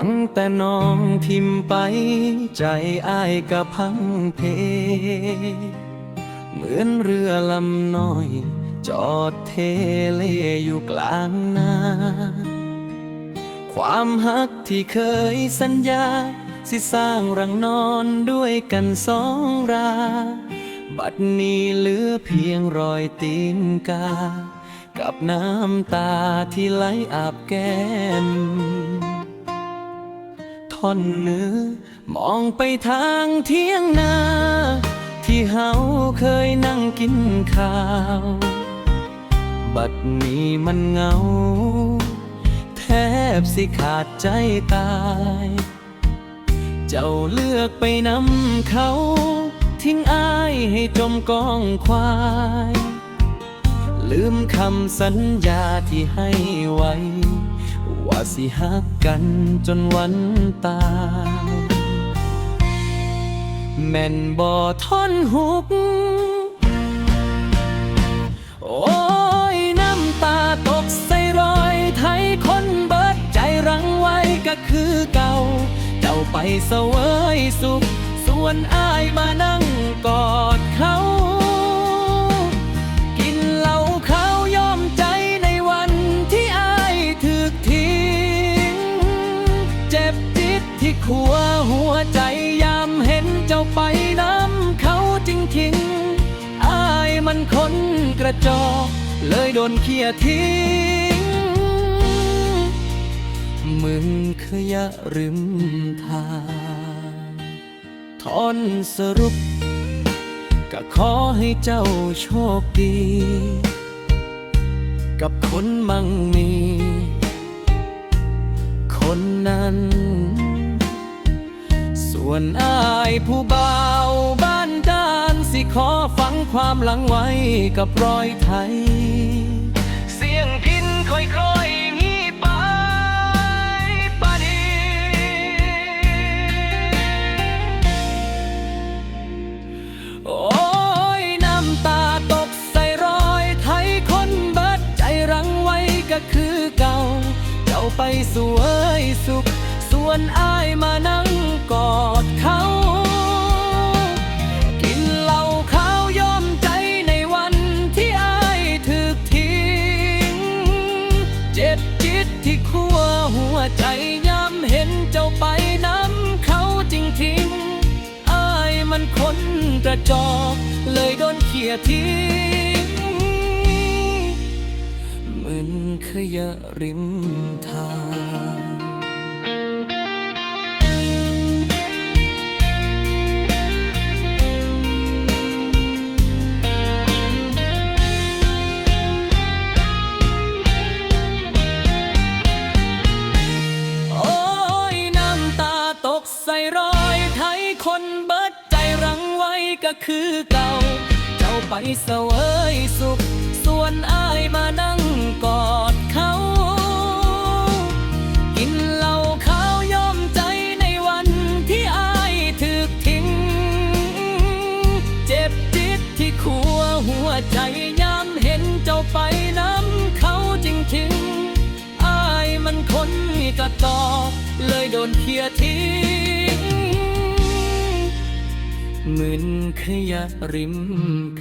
ังแต่น้องทิมไป ใจอ้ายกะพังเพ เหมือนเรือลำน้อย จอดเทเลอยู่กลางนาความฮักที่เคยสัญญา สิสร้างรังนอนด้วยกันสองรา บัดนี้เหลือเพียงรอยตีนกา กับน้ำตาที่ไหลอาบแก้ม ท่อนเนื้อ มองไปทางเที่ยงนา ที่เฮาเคยนั่งกินข้าว บัดนี้มันเงา แทบสิขาดใจตาย เจ้าเลือกไปนำเขา ทิ้งอายให้จมกองควายลืมคำสัญญาที่ให้ไว้ ว่าสิหักกันจนวันตายแม่นบ่ทนหุก โอ้ยน้ำตาตกใส่รอยไทยคนเบิดใจรังไว้ก็คือเก่า เจ้าไปเสวยสุข ส่วนอายมานั่งกอดเขา ที่ขัวหัวใจยามเห็นเจ้าไปน้ำเขาจริงทิ้งอายมันคนกระจอกเลยโดนเคียทิ้ง มึงขยะริมทางทอนสรุป ก็ขอให้เจ้าโชคดี กับคนมั่งมี คนนั้น ส่วนอายผู้เบาบ้านด้านสิขอฝังความหลังไว้กับรอยไทย เสียงพินค่อยๆงีบไปปานีโอ้ยน้ำตาตกใส่รอยไทยคนเบิดใจรังไว้ก็คือเก่า เจ้าไปสวยสุข วนอายมานั่งกอดเขา กินเหล้าขาวยอมใจในวันที่อายถูกทิ้ง เจ็บจิตที่ขั้วหัวใจย้ำเห็นเจ้าไปน้ำเขาจริงทิ้งอายมันคนกระจอกเลยโดนเขี่ยทิ้งเหมือนขยะริมทาง ใส่รอยไทยคนเบิดใจรังไว้ก็คือเก่า เจ้าไปเสวยสุข ส่วนอายมานั่งกอดเขา กินเหล้าขาวยอมใจในวันที่อายถูกทิ้ง เจ็บจิตที่ขัวหัวใจย้ำเห็นเจ้าไปน้ำเขาจริงทิ้งอายมันคนมีกระตอกเลยโดนเคียทิ้ง มือนขยะริมแพ